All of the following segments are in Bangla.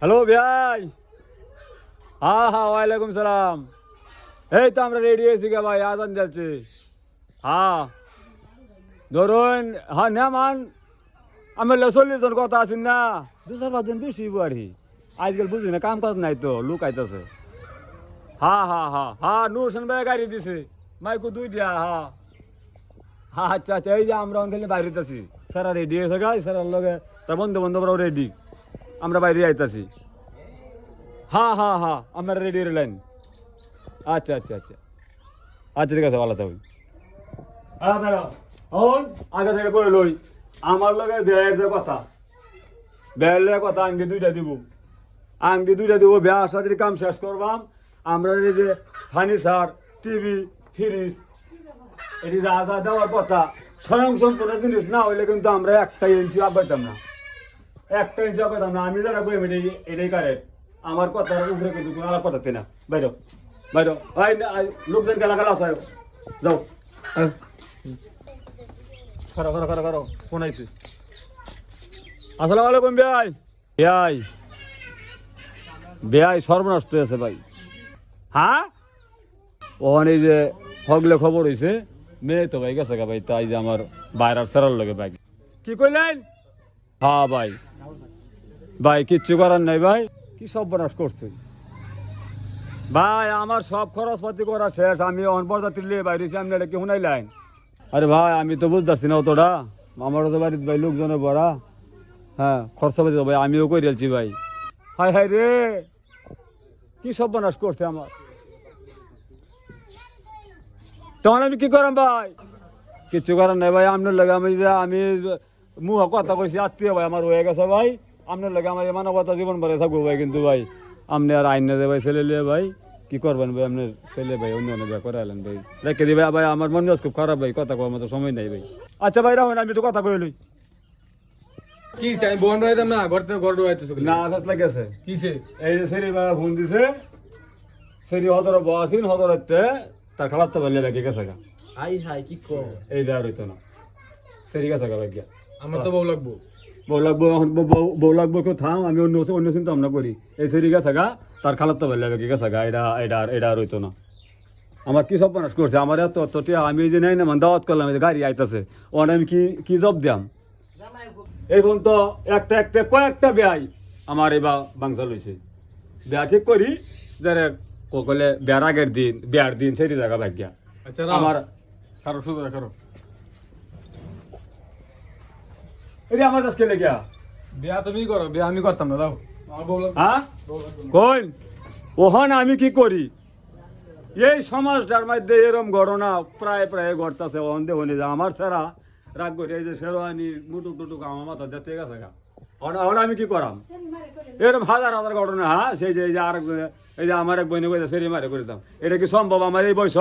হ্যালো ভাই। হ্যাঁ হ্যাঁ ওয়ালাইকুম সালাম। এই তো আমরা রেডি হয়েছি গে ভাই, আজান যাচ্ছে। হ্যাঁ ধরুন হ্যাঁ নেমান আমি চল্লিশ জন কথা আছেন না, দু চার পাঁচজন বেশি বাড়ি আজকাল বুঝি না, কাম কাজ নাই তো, লোক আইতাছে। হ্যাঁ হ্যাঁ হ্যাঁ হ্যাঁ নূর হোসেন ভাই গাড়ি দিছে, মাইকু দুই দিয়া হ্যাঁ হ্যাঁ আচ্ছা আচ্ছা এই যে আমরা অনখানে বাইরে আছি। সারা রেডি হয়েছে গাই সারার লগে, তার বন্ধু বান্ধবরাও রেডি আমরা বাইরে আইতাছি হ্যাঁ হ্যাঁ হ্যাঁ আমরা রেডি রইলেন আচ্ছা আচ্ছা আচ্ছা। আচ্ছা ঠিক আছে, ভালো থাকবে হ্যাঁ আগে থেকে করে লই, আমার লগে বেয়ের যে কথা বেয়ের কথা আঙ্গি দুইটা দিব। আঙ্গি দুইটা দিব বেয়া সাথে কাম শেষ করবাম। আমরা এই যে ফার্নিচার, টিভি ফ্রিজ এটি যা যা দেওয়ার কথা স্বয়ং সম্পূর্ণ জিনিস না হইলে কিন্তু আমরা একটাই ইঞ্চি আগাইতাম না। একটা ইঞ্চি আগাইতাম না আমি যারা বই এটাই কারেক্ট আমার কথার উপরে কিন্তু কোনো আলাপ কথা না। বাইরো বাইরো। আই- লোকজন গেলা গেলা আসায় যাও। করো করো করো করো ফোন আইছে। আসসালামু আলাইকুম ভাই। ভাই। ভাই সর্বনাশ আছে ভাই। হ্যাঁ? ওখানে যে হগলে খবর হইছে মেয়ে তো ভাই গেছে ভাই তাই যে আমার বাইরের সেরার লগে ভাই। কি কইলেন? হ্যাঁ ভাই। ভাই, কিচ্ছু করার নাই ভাই। কি সব বনাস করছে? ভাই, আমার সব খরচপাতি করা শেষ। আমি অনপরজাতির লিয়ে বাইরেছি, আপনি এটা কি শুনাইলেন? আরে ভাই, আমি তো বুঝতেছি না অতটা। আমার তো বাড়িতে ভাই লোকজনের বড়া হ্যাঁ খরচা পাতি তো ভাই, আমিও করে রেলছি ভাই। হাই হাই রে! কি সব বনাস করছে আমার? তখন আমি কি করাম ভাই? কিচ্ছু করার নাই ভাই, আপনার লাগে আমি আমি মুহ কথা কইছি আত্মীয় ভাই আমার হয়ে গেছে ভাই। আপনার লাগে আমার মানবতা জীবন ভরে থাকব ভাই কিন্তু ভাই। আপনি আর আইন দে ভাই ছেলে লিয়ে ভাই কি করবেন ভাই আপনার ছেলে ভাই অন্য অন্য বিয়ে করে এলেন ভাই। রেখে দিবে ভাই আমার মন খুব খারাপ ভাই কথা কওয়ার মতো সময় নাই ভাই। আচ্ছা ভাই রাখুন আমি একটু কথা কইলই কি চাই বোন রইতাম না ঘর থেকে ঘর রইতেছ না আসাস লাগেছে। কিসে এই যে সেরি ভাই ফোন দিছে সেরি হদর বসিন হদরতে তার খালার তো বেলে রেখে গেছে গা। হাই হাই কি কো এই হইতো না। সেরি গেছে গা ভাই গিয়া। আমার তো বউ লাগবো। বউ লাগবো এখন বউ- লাগবো কেউ থাম আমি অন্য অন্য চিন্তা ভাবনা করি। এই সেরি গা তার খালার তো রেখে গেছে গা এটা এটা এটা আর হইতো না। আমার কি সব মানুষ করছে? আমার এত অত আমি যে নাই না মানে দাওয়াত করলাম গাড়ি আইতাছে। ওখানে আমি কি কি জব দিয়াম? এই বোন তো একটা একটা কয়েকটা বেয়াই আমার এবার বাংসা লইছে। বেয়া ঠিক করি যারে ককলে বেয়ার আগের দিন বেয়ার দিন সেই জায়গা ভাগ্যা। আচ্ছা আমার খারো শুধু খারো এই যে আমার কাছে লেগিয়া বিয়া তুমি করো বিয়া আমি করতাম না দাও। হ্যাঁ? কই ওখানে আমি কি করি? এই সমাজটার মধ্যে এরম ঘটনা প্রায় প্রায় ঘটতেছে ওখান দিয়ে হলে আমার সেরা রাগ করে এই যে শেরওয়ানি মুটুক টুটুক আমার মাথা যেতে গেছে গা। ওখানে আমি কি করাম? এরকম হাজার হাজার ঘটনা হ্যাঁ? সেই যে এই যে আরেক এই যে আমার এক বইনে কইতে সেরি মারে করে দাম এটা কি সম্ভব আমার এই বয়স?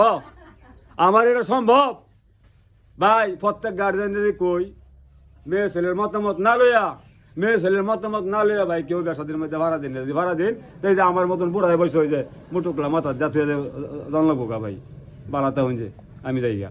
আমার এটা সম্ভব? ভাই প্রত্যেক গার্জেনেরই কই? মেয়ে ছেলের মতামত না লইয়া, মেয়ে ছেলের মতামত না লইয়া ভাই কেউ ব্যবসাদের মধ্যে ভাড়া দিন যদি ভাড়া দিন, তাই যে আমার মতন বুড়ায় বয়স হয়ে যায় মুটুকলা মাথা জাতীয় জানলাম ভাই বাড়াতে হইছে, আমি যাই গা